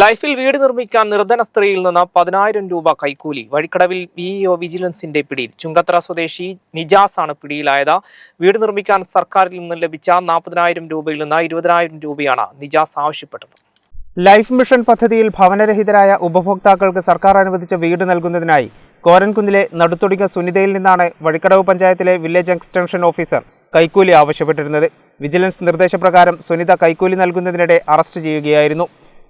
ലൈഫിൽ വീട് നിർമ്മിക്കാൻ നിർധന സ്ത്രീയിൽ നിന്ന് പതിനായിരം രൂപ കൈക്കൂലി. വഴിക്കടവിൽ വിഇഒ വിജിലൻസിന്റെ പിടിയിൽ. ചുങ്കത്ര സ്വദേശി നിജാസ് ആണ് പിടിയിലായത്. വീട് നിർമ്മിക്കാൻ സർക്കാരിൽ നിന്ന് ലഭിച്ച നാൽപ്പതിനായിരം രൂപയിൽ നിന്ന് ഇരുപതിനായിരം രൂപയാണ് നിജാസ് ആവശ്യപ്പെട്ടത്. ലൈഫ് മിഷൻ പദ്ധതിയിൽ ഭവനരഹിതരായ ഉപഭോക്താക്കൾക്ക് സർക്കാർ അനുവദിച്ച വീട് നൽകുന്നതിനായി കോരൻകുന്നിലെ നടുത്തൊടിക സുനിതയിൽ നിന്നാണ് വഴിക്കടവ് പഞ്ചായത്തിലെ വില്ലേജ് എക്സ്റ്റൻഷൻ ഓഫീസർ കൈക്കൂലി ആവശ്യപ്പെട്ടിരുന്നത്. വിജിലൻസ് നിർദ്ദേശപ്രകാരം സുനിത കൈക്കൂലി നൽകുന്നതിനിടെ അറസ്റ്റ് ചെയ്യുകയായിരുന്നു.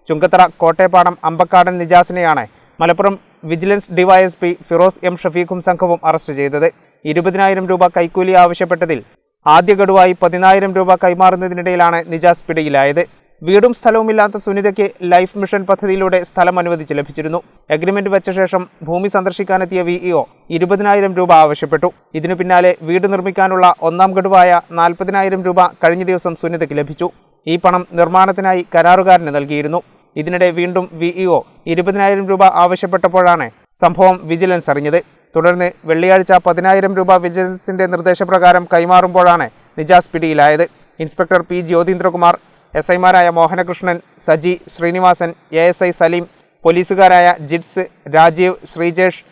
Chungathara Kottayappadam Ambakkadan നിജാസിനെയാണ് Malappuram vigilance DYSP Firoz M ഷഫീഖും സംഘവും അറസ്റ്റ് ചെയ്തത്. ഇരുപതിനായിരം രൂപ കൈക്കൂലി ആവശ്യപ്പെട്ടതിൽ ആദ്യ ഗഡുവായി പതിനായിരം രൂപ കൈമാറുന്നതിനിടയിലാണ് നിജാസ് പിടിയിലായത്. വീടും സ്ഥലവുമില്ലാത്ത സുനിതയ്ക്ക് ലൈഫ് മിഷൻ പദ്ധതിയിലൂടെ സ്ഥലം അനുവദിച്ച് ലഭിച്ചിരുന്നു. അഗ്രിമെന്റ് വെച്ച ശേഷം ഭൂമി സന്ദർശിക്കാനെത്തിയ വിഇഒ ഇരുപതിനായിരം രൂപ ആവശ്യപ്പെട്ടു. ഇതിനു പിന്നാലെ വീട് നിർമ്മിക്കാനുള്ള ഒന്നാം ഗഡുവായ നാൽപ്പതിനായിരം രൂപ കഴിഞ്ഞ ദിവസം സുനിതയ്ക്ക് ലഭിച്ചു. ഈ പണം നിർമ്മാണത്തിനായി കരാറുകാരന് നൽകിയിരുന്നു. ഇതിനിടെ വീണ്ടും വിഇഒ ഇരുപതിനായിരം രൂപ ആവശ്യപ്പെട്ടപ്പോഴാണ് സംഭവം വിജിലൻസ് അറിഞ്ഞത്. തുടർന്ന് വെള്ളിയാഴ്ച പതിനായിരം രൂപ വിജിലൻസിന്റെ നിർദ്ദേശപ്രകാരം കൈമാറുമ്പോഴാണ് നിജാസ് പിടിയിലായത്. ഇൻസ്പെക്ടർ പി ജ്യോതീന്ദ്രകുമാർ എസ് ഐമാരായ Mohanakrishnan Saji Srinivasan A S I Salim പോലീസുകാരായ Jits Rajeev Sreejesh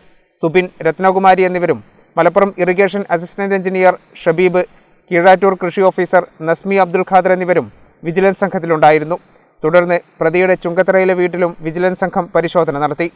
Subin Ratnakumari എന്നിവരും Malappuram irrigation assistant engineer Shabeeb Keezhattoor കൃഷി ഓഫീസർ നസ്മി അബ്ദുൽ ഖാദർ എന്നിവരും വിജിലൻസ് സംഘത്തിലുണ്ടായിരുന്നു. തുടർന്ന് പ്രതിയുടെ ചുങ്കത്തറയിലെ വീട്ടിലും വിജിലൻസ് സംഘം പരിശോധന നടത്തി